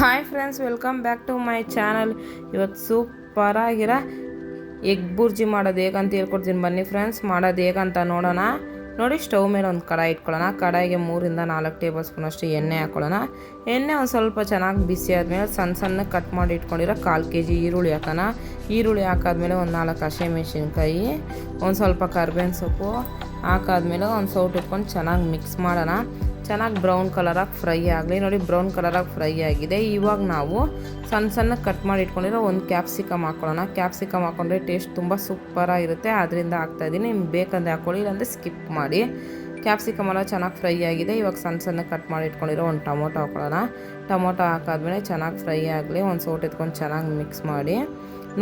Hi friends, welcome back to my channel. ಇವತ್ತು ಸೂಪರಾಗಿರೋ egg bhurji ಮಾಡೋದು ಹೇಗಂತ ಹೇಳ್ಕೊಡ್ತೀನಿ ಬನ್ನಿ ಫ್ರೆಂಡ್ಸ್. ಮಾಡೋದು ಹೇಗಂತ ನೋಡೋಣ. ನೋಡಿ, ಸ್ಟವ್ ಮೇಲೆ ಒಂದು ಕಡಾಯಿ ಇಟ್ಕೊಳ್ಳೋಣ. ಕಡಾಯಿಗೆ ಮೂರಿಂದ ನಾಲ್ಕು ಟೇಬಲ್ ಸ್ಪೂನ್ ಅಷ್ಟು ಎಣ್ಣೆ ಹಾಕ್ಕೊಳ್ಳೋಣ ಎಣ್ಣೆ ಒಂದು ಸ್ವಲ್ಪ ಚೆನ್ನಾಗಿ ಬಿಸಿ ಆದಮೇಲೆ ಸಣ್ಣ ಸಣ್ಣ ಕಟ್ ಮಾಡಿ ಇಟ್ಕೊಂಡಿರೋ ಕಾಲು ಕೆ ಜಿ ಈರುಳ್ಳಿ ಹಾಕೋಣ. ಈರುಳ್ಳಿ ಹಾಕಾದ್ಮೇಲೆ ಒಂದು ನಾಲ್ಕು ಹಸಿಮೆಣ್ಸಿನ್ಕಾಯಿ ಒಂದು ಸ್ವಲ್ಪ ಕರ್ಬೇವಿನ ಸೊಪ್ಪು ಹಾಕಾದ್ಮೇಲೆ ಒಂದು ಸೌಟ್ ಇಟ್ಕೊಂಡು ಚೆನ್ನಾಗಿ ಮಿಕ್ಸ್ ಮಾಡೋಣ. ಚೆನ್ನಾಗಿ ಬ್ರೌನ್ ಕಲರಾಗಿ ಫ್ರೈ ಆಗಲಿ. ನೋಡಿ, ಬ್ರೌನ್ ಕಲರಾಗಿ ಫ್ರೈ ಆಗಿದೆ. ಇವಾಗ ನಾವು ಸಣ್ಣ ಸಣ್ಣ ಕಟ್ ಮಾಡಿ ಇಟ್ಕೊಂಡಿರೋ ಒಂದು ಕ್ಯಾಪ್ಸಿಕಮ್ ಹಾಕೊಳ್ಳೋಣ. ಕ್ಯಾಪ್ಸಿಕಮ್ ಹಾಕೊಂಡ್ರೆ ಟೇಸ್ಟ್ ತುಂಬ ಸೂಪರಾಗಿರುತ್ತೆ. ಅದರಿಂದ ಹಾಕ್ತಾಯಿದ್ದೀನಿ ನಿಮ್ಗೆ ಬೇಕಂದರೆ ಹಾಕ್ಕೊಳ್ಳಿ ಇಲ್ಲಾಂದರೆ ಸ್ಕಿಪ್ ಮಾಡಿ. ಕ್ಯಾಪ್ಸಿಕಮ್ ಎಲ್ಲ ಚೆನ್ನಾಗಿ ಫ್ರೈ ಆಗಿದೆ. ಇವಾಗ ಸಣ್ಣ ಸಣ್ಣ ಕಟ್ ಮಾಡಿ ಇಟ್ಕೊಂಡಿರೋ ಒಂದು ಟೊಮೊಟೊ ಹಾಕೊಳ್ಳೋಣ. ಟೊಮೊಟೊ ಹಾಕಾದ್ಮೇಲೆ ಚೆನ್ನಾಗಿ ಫ್ರೈ ಆಗಲಿ. ಒಂದು ಸೌಟ್ ಎತ್ಕೊಂಡು ಚೆನ್ನಾಗಿ ಮಿಕ್ಸ್ ಮಾಡಿ.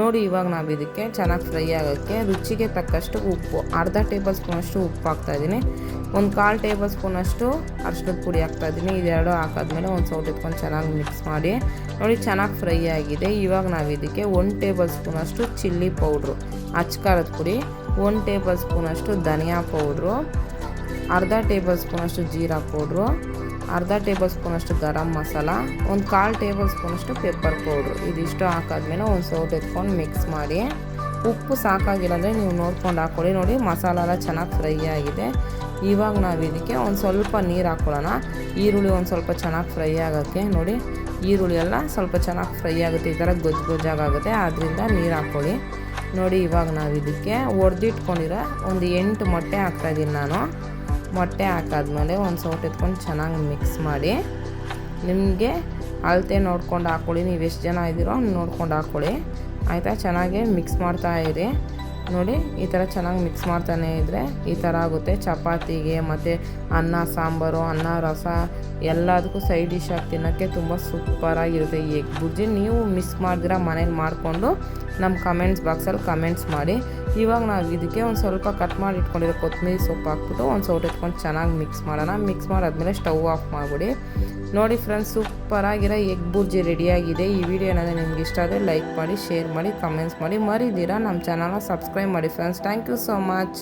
ನೋಡಿ, ಇವಾಗ ನಾವು ಇದಕ್ಕೆ ಚೆನ್ನಾಗಿ ಫ್ರೈ ಆಗೋಕ್ಕೆ ರುಚಿಗೆ ತಕ್ಕಷ್ಟು ಉಪ್ಪು. ಅರ್ಧ ಟೇಬಲ್ ಸ್ಪೂನಷ್ಟು ಉಪ್ಪು ಹಾಕ್ತಾಯಿದ್ದೀನಿ ಒಂದು ಕಾಲು ಟೇಬಲ್ ಸ್ಪೂನಷ್ಟು ಅರ್ಶಿನದ ಪುಡಿ ಹಾಕ್ತಾಯಿದ್ದೀನಿ ಇದೆರಡು ಹಾಕಾದ್ಮೇಲೆ ಒಂದು ಸೌಟ್ ಎತ್ಕೊಂಡು ಚೆನ್ನಾಗಿ ಮಿಕ್ಸ್ ಮಾಡಿ. ನೋಡಿ, ಚೆನ್ನಾಗಿ ಫ್ರೈ ಆಗಿದೆ. ಇವಾಗ ನಾವು ಇದಕ್ಕೆ ಒಂದು ಟೇಬಲ್ ಸ್ಪೂನಷ್ಟು ಚಿಲ್ಲಿ ಪೌಡ್ರು ಅಚ್ಕಾರದ ಪುಡಿ, ಒಂದು ಟೇಬಲ್ ಸ್ಪೂನಷ್ಟು ಧನಿಯಾ ಪೌಡ್ರು, ಅರ್ಧ ಟೇಬಲ್ ಸ್ಪೂನಷ್ಟು ಜೀರಾ ಪೌಡ್ರು ಅರ್ಧ ಟೇಬಲ್ ಸ್ಪೂನಷ್ಟು ಗರಂ ಮಸಾಲ, ಒಂದು ಕಾಲು ಟೇಬಲ್ ಸ್ಪೂನಷ್ಟು ಪೆಪ್ಪರ್ ಪೌಡ್ರು. ಇದಿಷ್ಟು ಹಾಕಾದ್ಮೇಲೆ ಒಂದು ಸೌಟ್ ಎತ್ಕೊಂಡು ಮಿಕ್ಸ್ ಮಾಡಿ. ಉಪ್ಪು ಸಾಕಾಗಿಲ್ಲ ಅಂದರೆ ನೀವು ನೋಡ್ಕೊಂಡು ಹಾಕ್ಕೊಳ್ಳಿ ನೋಡಿ, ಮಸಾಲ ಎಲ್ಲ ಚೆನ್ನಾಗಿ ಫ್ರೈ ಆಗಿದೆ. ಇವಾಗ ನಾವು ಇದಕ್ಕೆ ಒಂದು ಸ್ವಲ್ಪ ನೀರು ಹಾಕ್ಕೊಳ್ಳೋಣ ಈರುಳ್ಳಿ ಒಂದು ಸ್ವಲ್ಪ ಚೆನ್ನಾಗಿ ಫ್ರೈ ಆಗೋಕ್ಕೆ ನೋಡಿ, ಈರುಳ್ಳಿ ಎಲ್ಲ ಸ್ವಲ್ಪ ಚೆನ್ನಾಗಿ ಫ್ರೈ ಆಗುತ್ತೆ, ಈ ಥರ ಗೊಜ್ಜು ಗೊಜ್ಜಾಗುತ್ತೆ ಆದ್ದರಿಂದ ನೀರು ಹಾಕ್ಕೊಳ್ಳಿ ನೋಡಿ ಇವಾಗ ನಾವು ಇದಕ್ಕೆ ಒಡೆದಿಟ್ಕೊಂಡಿರೋ ಒಂದು ಎಂಟು ಮೊಟ್ಟೆ ಹಾಕ್ತಾಯಿದ್ದೀನಿ ನಾನು. ಮೊಟ್ಟೆ ಹಾಕಾದ್ಮೇಲೆ ಒಂದು ಸೌಟ್ ಎತ್ಕೊಂಡು ಚೆನ್ನಾಗಿ ಮಿಕ್ಸ್ ಮಾಡಿ. ನಿಮಗೆ ಅಳತೆ ನೋಡ್ಕೊಂಡು ಹಾಕ್ಕೊಳ್ಳಿ ನೀವು ಎಷ್ಟು ಜನ ಇದ್ದೀರೋ ನೋಡ್ಕೊಂಡು ಹಾಕ್ಕೊಳ್ಳಿ ಆಯಿತಾ? ಚೆನ್ನಾಗಿ ಮಿಕ್ಸ್ ಮಾಡ್ತಾ ಇರಿ. ನೋಡಿ, ಈ ಥರ ಚೆನ್ನಾಗಿ ಮಿಕ್ಸ್ ಮಾಡ್ತಾನೆ ಇದ್ದರೆ ಈ ಥರ ಆಗುತ್ತೆ. ಚಪಾತಿಗೆ ಮತ್ತು ಅನ್ನ, ಸಾಂಬಾರು, ಅನ್ನ, ರಸ ಎಲ್ಲದಕ್ಕೂ ಸೈಡ್ ಡಿಶ್ ಆಗಿ ತಿನ್ನೋಕ್ಕೆ ತುಂಬ ಸೂಪರಾಗಿರುತ್ತೆ ಈ ಎಗ್ ಬುರ್ಜಿ ನೀವು ಮಿಸ್ ಮಾಡಿದ್ರೆ ಮನೇಲಿ ಮಾಡಿಕೊಂಡು ನಮ್ಮ ಕಮೆಂಟ್ಸ್ ಬಾಕ್ಸಲ್ಲಿ ಕಮೆಂಟ್ಸ್ ಮಾಡಿ. ಇವಾಗ ನಾವು ಇದಕ್ಕೆ ಒಂದು ಸ್ವಲ್ಪ ಕಟ್ ಮಾಡಿ ಇಟ್ಕೊಂಡಿರೋ ಕೊತ್ತಂಬರಿ ಸೊಪ್ಪು ಹಾಕ್ಬಿಟ್ಟು ಒಂದು ಸೌಟ್ ಎತ್ಕೊಂಡು ಚೆನ್ನಾಗಿ ಮಿಕ್ಸ್ ಮಾಡೋಣ. ಮಿಕ್ಸ್ ಮಾಡಾದ್ಮೇಲೆ ಸ್ಟವ್ ಆಫ್ ಮಾಡಿಬಿಡಿ. ನೋಡಿ ಫ್ರೆಂಡ್ಸ್ ಸೂಪರಾಗಿರೋ ಎಗ್ ಬುರ್ಜಿ ರೆಡಿಯಾಗಿದೆ. ಈ ವಿಡಿಯೋ ಏನಾದರೂ ನಿಮ್ಗೆ ಇಷ್ಟ ಆದರೆ ಲೈಕ್ ಮಾಡಿ ಶೇರ್ ಮಾಡಿ ಕಮೆಂಟ್ಸ್ ಮಾಡಿ ಮರಿದಿರಾ ನಮ್ಮ ಚಾನಲ್ನ ಸಬ್ಸ್ಕ್ರೈಬ್ ಮಾಡಿ friends thank you so much